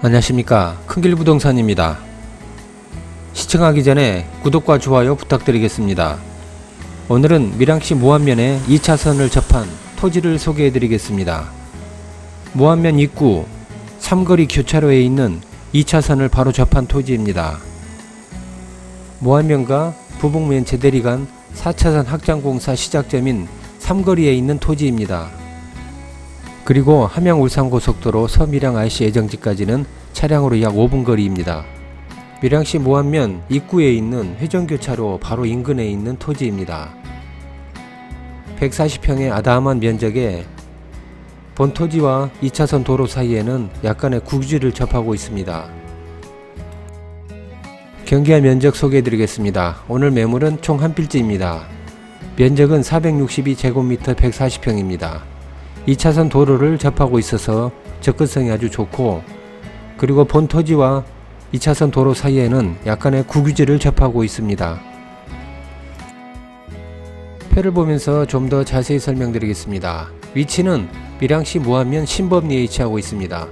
안녕하십니까 큰길 부동산입니다. 시청하기 전에 구독과 좋아요 부탁드리겠습니다. 오늘은 밀양시 모안면에 2차선을 접한 토지를 소개해 드리겠습니다. 모안면 입구 삼거리 교차로에 있는 2차선을 바로 접한 토지입니다. 모안면과 부북면 제대리 간 4차선 확장공사 시작점인 삼거리에 있는 토지입니다. 그리고 함양 울산 고속도로 서밀양 IC 예정지까지는 차량으로 약 5분 거리입니다. 밀양시 모안면 입구에 있는 회전교차로 바로 인근에 있는 토지입니다. 140평의 아담한 면적에 본 토지와 2차선 도로 사이에는 약간의 구지를 접하고 있습니다. 경기와 면적 소개해드리겠습니다. 오늘 매물은 총 한 필지입니다. 면적은 462제곱미터 140평입니다. 2차선 도로를 접하고 있어서 접근성이 아주 좋고 그리고 본 토지와 2차선 도로 사이에는 약간의 구규지를 접하고 있습니다. 표를 보면서 좀 더 자세히 설명드리겠습니다. 위치는 밀양시 무안면 신법리에 위치하고 있습니다.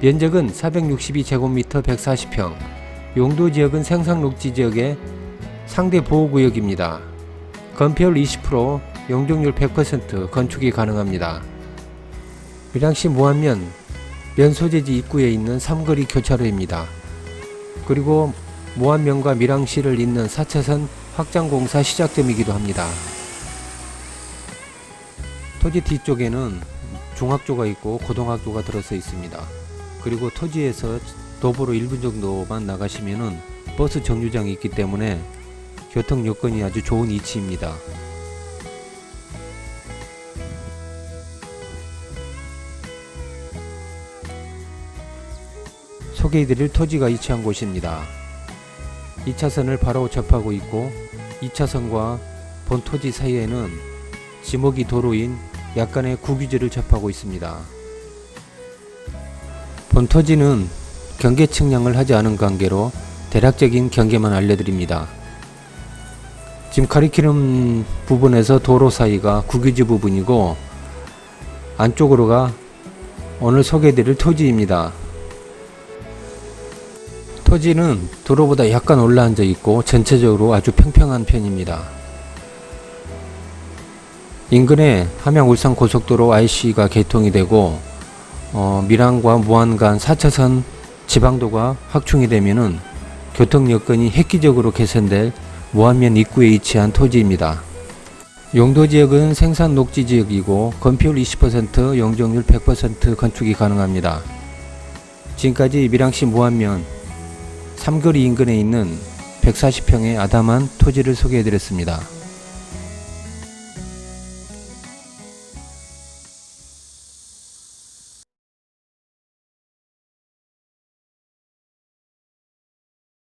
면적은 462제곱미터 140평, 용도 지역은 생산 녹지 지역의 상대 보호구역입니다. 건폐율 20%, 용적률 100% 건축이 가능합니다. 밀양시 무안면 면소재지 입구에 있는 삼거리 교차로입니다. 그리고 무안면과 밀양시를 잇는 4차선 확장공사 시작점이기도 합니다. 토지 뒤쪽에는 중학교가 있고 고등학교가 들어서 있습니다. 그리고 토지에서 도보로 1분 정도만 나가시면은 버스 정류장이 있기 때문에 교통 여건이 아주 좋은 위치입니다. 소개해드릴 토지가 위치한 곳입니다. 2차선을 바로 접하고 있고 2차선과 본 토지 사이에는 지목이 도로인 약간의 구규지를 접하고 있습니다. 본 토지는 경계 측량을 하지 않은 관계로 대략적인 경계만 알려드립니다. 지금 가리키는 부분에서 도로 사이가 구규지 부분이고 안쪽으로가 오늘 소개해드릴 토지입니다. 토지는 도로보다 약간 올라앉아 있고 전체적으로 아주 평평한 편입니다. 인근에 함양 울산 고속도로 IC가 개통이 되고 어, 밀양과 무안 간 4차선 지방도가 확충이 되면은 교통 여건이 획기적으로 개선될 무안면 입구에 위치한 토지입니다. 용도 지역은 생산 녹지 지역이고 건폐율 20%, 용적률 100% 건축이 가능합니다. 지금까지 밀양시 무안면 삼거리 인근에 있는 140평의 아담한 토지를 소개해드렸습니다.